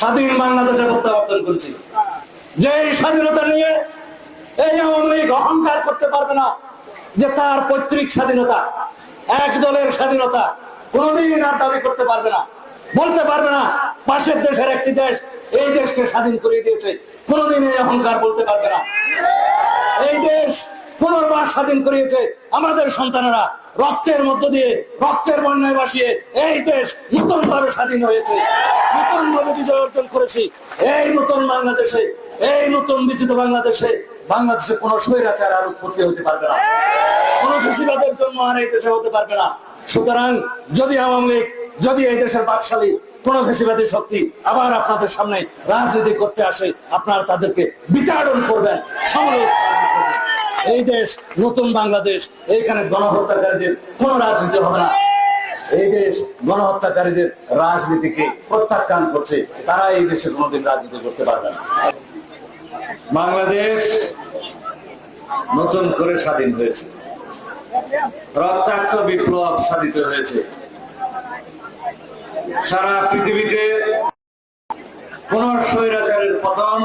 স্বাধীন বাংলাদেশে প্রত্যাবর্তন করেছি। যে স্বাধীনতা নিয়ে এই আওয়ামী লীগ অহংকার করতে পারবে না, যে তার পৈতৃক স্বাধীনতা, এক দলের স্বাধীনতা কোনোদিন আর দাবি করতে পারবে না, বলতে পারবে না, পাশের দেশের একটি দেশ এই দেশকে স্বাধীন করে দিয়েছে, কোনোদিন এই অহংকার বলতে পারবে না। এই দেশ পুনর্বার স্বাধীন করিয়েছে আমাদের সন্তানেরা রক্তের মধ্য দিয়ে, রক্তের বন্যায় ভাসিয়ে এই দেশ নতুন ভাবে স্বাধীন হয়েছে। নতুন ভাবে বিজয় অর্জন করেছি। এই নতুন বাংলাদেশে, এই নতুন বিচিত বাংলাদেশে বাংলাদেশে কোন স্বৈরাচার আর উৎপত্তি হতে পারবে না। কোন ফেসিবাদের জন্য আর এই দেশে হতে পারবে না। সুতরাং যদি আওয়ামী লীগ, যদি এই দেশের বাকশালী কোন ফেসিবাদী শক্তি আবার আপনাদের সামনে রাজনীতি করতে আসে, আপনারা তাদেরকে বিতাড়ন করবেন। করবেন। এই দেশ, নতুন বাংলাদেশ, এইখানে গণহত্যাকারীদের কোন রাজনীতি হবে না। এই দেশ, গণহত্যাকারীদের রাজনীতিকে প্রত্যাখ্যান করছে তারা এই দেশে কোনোদিন রাজনীতি করতে পারবে না। বাংলাদেশ নতুন করে স্বাধীন হয়েছে। রক্তাক্ত বিপ্লব সাধিত হয়েছে। সারা পৃথিবীতে কোন স্বৈরাচারের পতন,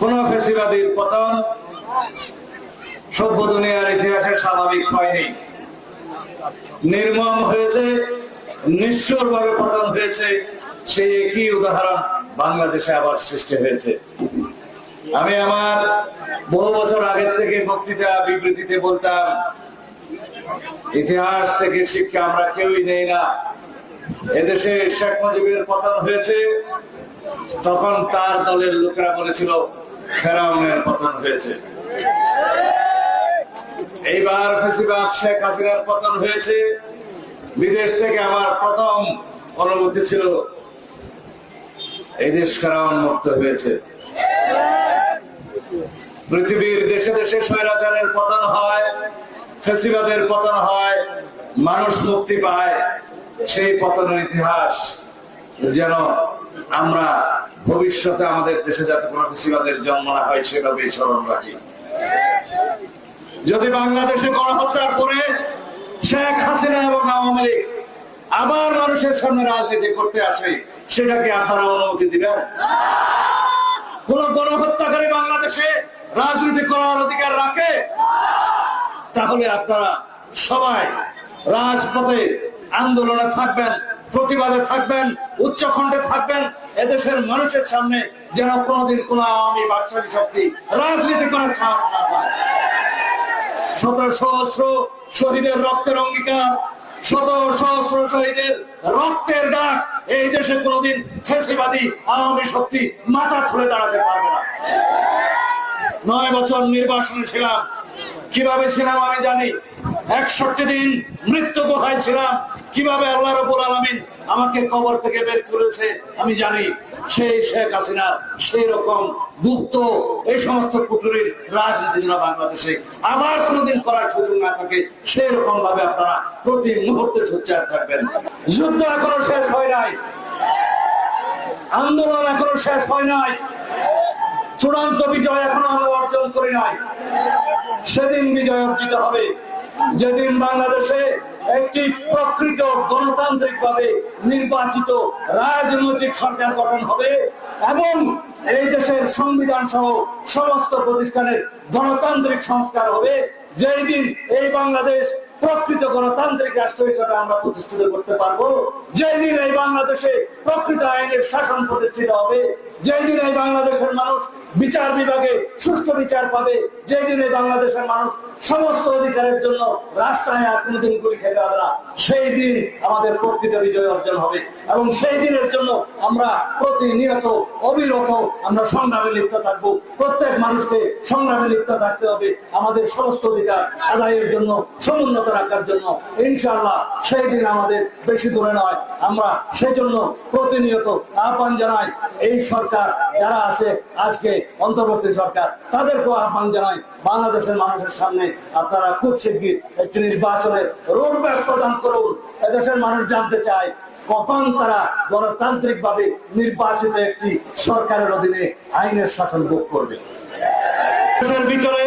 কোন ফেসিবাদীর পতন সভ্য দুনিয়ার ইতিহাসে স্বাভাবিক হয়নি। নির্মম হয়েছে নিষ্ঠুর ভাবে পতন হয়েছে, সেই একই উদাহরণ বাংলাদেশে আবার সৃষ্টি হয়েছে। আমি আমার বহু বছর আগের থেকে বক্তৃতা, বিবৃতিতে বলতাম, ইতিহাস থেকে শিক্ষা আমরা কেউই নেই না। এদেশে শেখ মুজিবের পতন হয়েছে, তখন তার দলের লোকেরা বলেছিল, ফেরাউনের পতন হয়েছে। এইবার ফেসিবাদ শেখ হাসিনার পতন হয়েছে। বিদেশ থেকে আমার প্রথম অনুভূতি ছিল, এই দেশ মুক্ত হয়েছে। পৃথিবীর দেশে দেশে স্বৈরাচারের পতন হয়, ফেসিবাদের পতন হয়, মানুষ মুক্তি পায়। সেই পতনের ইতিহাস যেন আমরা ভবিষ্যতে আমাদের দেশে যাতে কোনো ফেসিবাদের জন্ম না হয় সেভাবে স্মরণ রাখি। যদি বাংলাদেশে গণহত্যার পরে শেখ হাসিনা এবং আওয়ামী লীগ আবার মানুষের সামনে রাজনীতি করতে আসে, সেটাকে আপনারা অনুমতি দিবেন? কোন গণহত্যাকারী বাংলাদেশে রাজনীতি করার অধিকার রাখে? তাহলে আপনারা সবাই রাজপথে আন্দোলনে থাকবেন, প্রতিবাদে থাকবেন, উচ্চখণ্ডে থাকবেন, এদেশের মানুষের সামনে যেন কোনোদিন কোন আওয়ামী বাকশালী শক্তি রাজনীতি করার সাহস না পায়। শত সহস্র শহীদের রক্তের অঙ্গীকার, শত সহস্র শহীদের রক্তের ডাক এই দেশে কোনোদিন ফেসিবাদী, আওয়ামী শক্তি মাথা তুলে দাঁড়াতে পারবে না। নয় বছর নির্বাসনে ছিলাম। কীভাবে ছিলাম আমি জানি। একষট্টি দিন মৃত্যু গুহায় ছিলাম? কীভাবে আল্লাহ রবুল আমাকে কবর থেকে বের করেছে, আমি জানি সেই শেখ হাসিনা, সেই রকম গুপ্ত এই সমস্ত কুটুরির রাজনীতি যেন বাংলাদেশে। আবার কোনোদিন করার সুযোগ না থাকে সেই রকম ভাবে আপনারা প্রতি মুহূর্তে সোচ্চার থাকবেন। যুদ্ধ এখনও শেষ হয় নাই। আন্দোলন এখনও শেষ হয় নাই। চূড়ান্ত বিজয় এখনও আমরা অর্জন করি নাই। সেদিন বিজয় অর্জিত হবে। যেদিন বাংলাদেশে একটি প্রকৃত গণতান্ত্রিক ভাবে নির্বাচিত রাজনৈতিক সরকার গঠন হবে এবং এই দেশের সংবিধান সহ সমস্ত প্রতিষ্ঠানের গণতান্ত্রিক সংস্কার হবে। যেই দিন এই বাংলাদেশ প্রকৃত গণতান্ত্রিক রাষ্ট্র হিসেবে আমরা প্রতিষ্ঠিত করতে পারব, যেই দিন এই বাংলাদেশে প্রকৃত আইনের শাসন প্রতিষ্ঠিত হবে, যেই দিন এই বাংলাদেশের মানুষ বিচার বিভাগে সুষ্ঠু বিচার পাবে, যেই দিন এই বাংলাদেশের মানুষ সমস্ত অধিকারের জন্য রাস্তায় আর কোনোদিন গুলি খেতে হবে না। সেই দিন আমাদের প্রকৃত বিজয় অর্জন হবে এবং সেই দিনের জন্য আমরা প্রতিনিয়ত অবিরত আমরা সংগ্রামে লিপ্ত থাকব। প্রত্যেক মানুষকে সংগ্রামে লিপ্ত থাকতে হবে। আমাদের সমস্ত অধিকার আদায়ের জন্য, সমুন্নত রাখার জন্য। ইনশাল্লাহ সেই দিন আমাদের বেশি দূরে নয়। আমরা সেই জন্য প্রতিনিয়ত আহ্বান জানাই এই সরকার যারা আছে, আজকে অন্তর্বর্তী সরকার, তাদেরকেও আহ্বান জানাই বাংলাদেশের মানুষের সামনে আপনারা খুব শিগগির একটি নির্বাচনের রোডম্যাপ প্রদান করুন। এদেশের মানুষ জানতে চায়, কখন তারা গণতান্ত্রিক ভাবে নির্বাচিত একটি সরকারের অধীনে আইনের শাসন ভোগ করবে। ভিতরে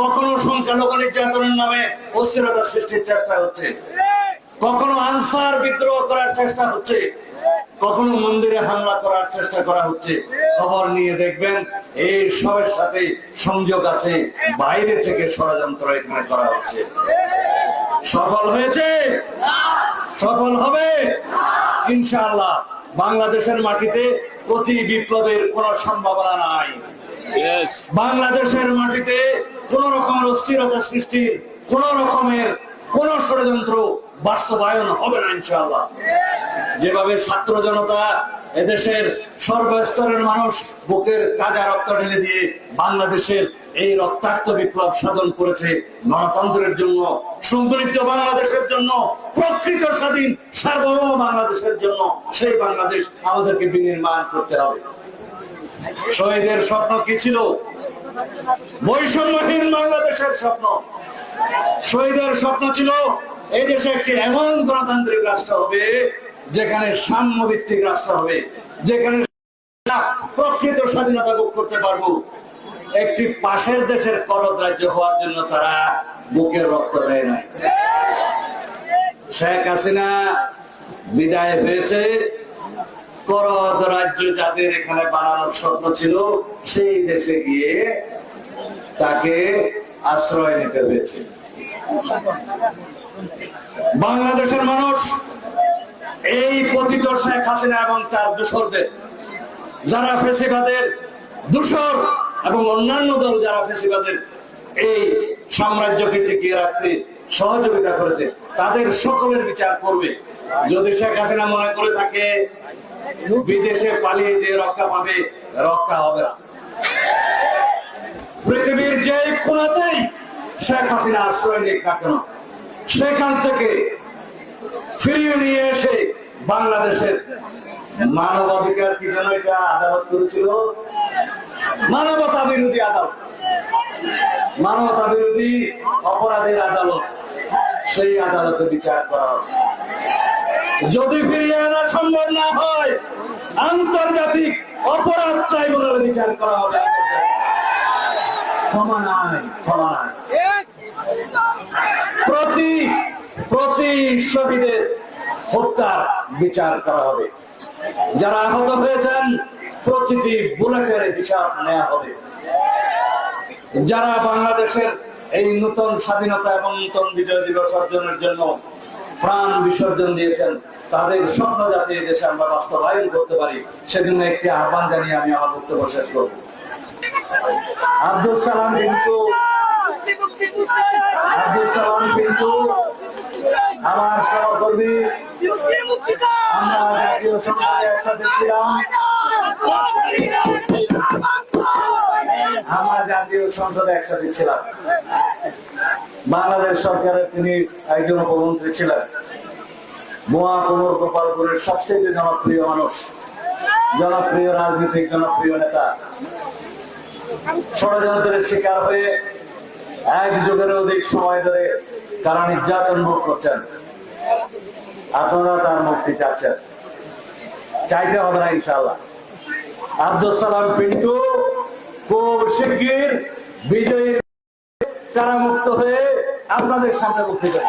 কখনো সংখ্যালঘু নির্যাতনের নামে অস্থিরতা সৃষ্টির চেষ্টা হচ্ছে। কখনো আনসার বিদ্রোহ করার চেষ্টা হচ্ছে। কখনো মন্দিরে হামলা করার চেষ্টা করা হচ্ছে। খবর নিয়ে দেখবেন এই সবের সাথে সংযোগ আছে। বাইরে থেকে ষড়যন্ত্র এখানে করা হচ্ছে। সফল হয়েছে? সফল হবে? ইনশাআল্লাহ। বাংলাদেশের মাটিতে প্রতি বিপ্লবের কোন সম্ভাবনা নাই। বাংলাদেশের মাটিতে কোন রকমের অস্থিরতা সৃষ্টির কোন রকমের কোন ষড়যন্ত্র বাস্তবায়ন হবে না ইনশাআল্লাহ। যেভাবে ছাত্র জনতা এদেশের সর্বস্তরের মানুষ বুকের কাজা রক্ত ঢেলে দিয়ে বাংলাদেশের এই রক্তাক্ত বিপ্লব সাধন করেছে গণতন্ত্রের জন্য সমৃদ্ধ বাংলাদেশের জন্য, প্রকৃত স্বাধীন, সার্বভৌম বাংলাদেশের জন্য, সেই বাংলাদেশ আমাদেরকে বিনির্মাণ করতে হবে। শহীদের স্বপ্ন কি ছিল? বৈষম্যহীন বাংলাদেশের স্বপ্ন। শহীদের স্বপ্ন ছিল, এই দেশে একটি এমন গণতান্ত্রিক রাষ্ট্র হবে যেখানে সাম্য ভিত্তিক রাষ্ট্র হবে, যেখানে প্রকৃত স্বাধীনতা ভোগ করতে পারব। একটি পাশের দেশের করদ রাজ্য হওয়ার জন্য তারা বুকের রক্ত দেয় নাই। শেখ হাসিনা বিদায় হয়েছে। করদ রাজ্য যাদের এখানে বানানোর স্বপ্ন ছিল, সেই দেশে গিয়ে তাকে আশ্রয় নিতে হয়েছে। বাংলাদেশের মানুষ এই পতিত শেখ হাসিনা এবং তার দূষরদের, যারা ফেসিবাদের দূষর এবং অন্যান্য দল যারা ফেসিবাদের এই সাম্রাজ্যকে টিকিয়ে রাখতে সহযোগিতা করেছে, তাদের সকলের বিচার করবে। যদি শেখ হাসিনা মনে করে থাকে, বিদেশে পালিয়ে যে রক্ষা পাবে, রক্ষা হবে না। পৃথিবীর যে কোনাতেই শেখ হাসিনা আশ্রয় নিক না সেখান থেকে ফিরিয়ে নিয়ে এসে বাংলাদেশের মানবাধিকার কি যেন এটা আদালত করেছিল? মানবতা বিরোধী আদালত। মানবতা বিরোধী অপরাধের আদালত। সেই আদালতে বিচার করা হবে। যদি ফিরিয়ে আনা সম্ভব না হয়, আন্তর্জাতিক অপরাধ ট্রাইব্যুনালে বিচার করা হবে। ক্ষমা নাই ক্ষমা নাই। প্রতি প্রতি শহীদের হত্যার বিচার করা হবে। যারা আহত হয়েছেন, প্রতিটি বুলেটের হিসাব নেওয়া হবে। যারা বাংলাদেশের এই নতুন স্বাধীনতা এবং নতুন বিজয় দিবস অর্জনের জন্য প্রাণ বিসর্জন দিয়েছেন, তাদের স্বপ্ন যাতে এই দেশে আমরা বাস্তবায়ন করতে পারি, সেজন্য একটি আহ্বান জানিয়ে আমি আমার বক্তব্য শেষ করব। আব্দুল সালাম কিন্তু আব্দুল সালাম কিন্তু আমার সহকর্মী আমরা বাংলাদেশ তিনি একজন উপমন্ত্রী ছিলেন। কুমোর গোপালপুরের সবচেয়ে জনপ্রিয় মানুষ, জনপ্রিয় রাজনীতিক, জনপ্রিয় নেতা। ষড়যন্ত্রের শিকার হয়ে এক যুগের অধিক সময় ধরে কারা নির্যাতন ভোগ করছেন। আপনারা তার মুক্তি চাচ্ছেন। চাইতে হবে না ইনশাল্লাহ আব্দুল সালাম পিন্টু খুব শিগগির বিজয়ী কারামুক্ত হয়ে আপনাদের সামনে দেবে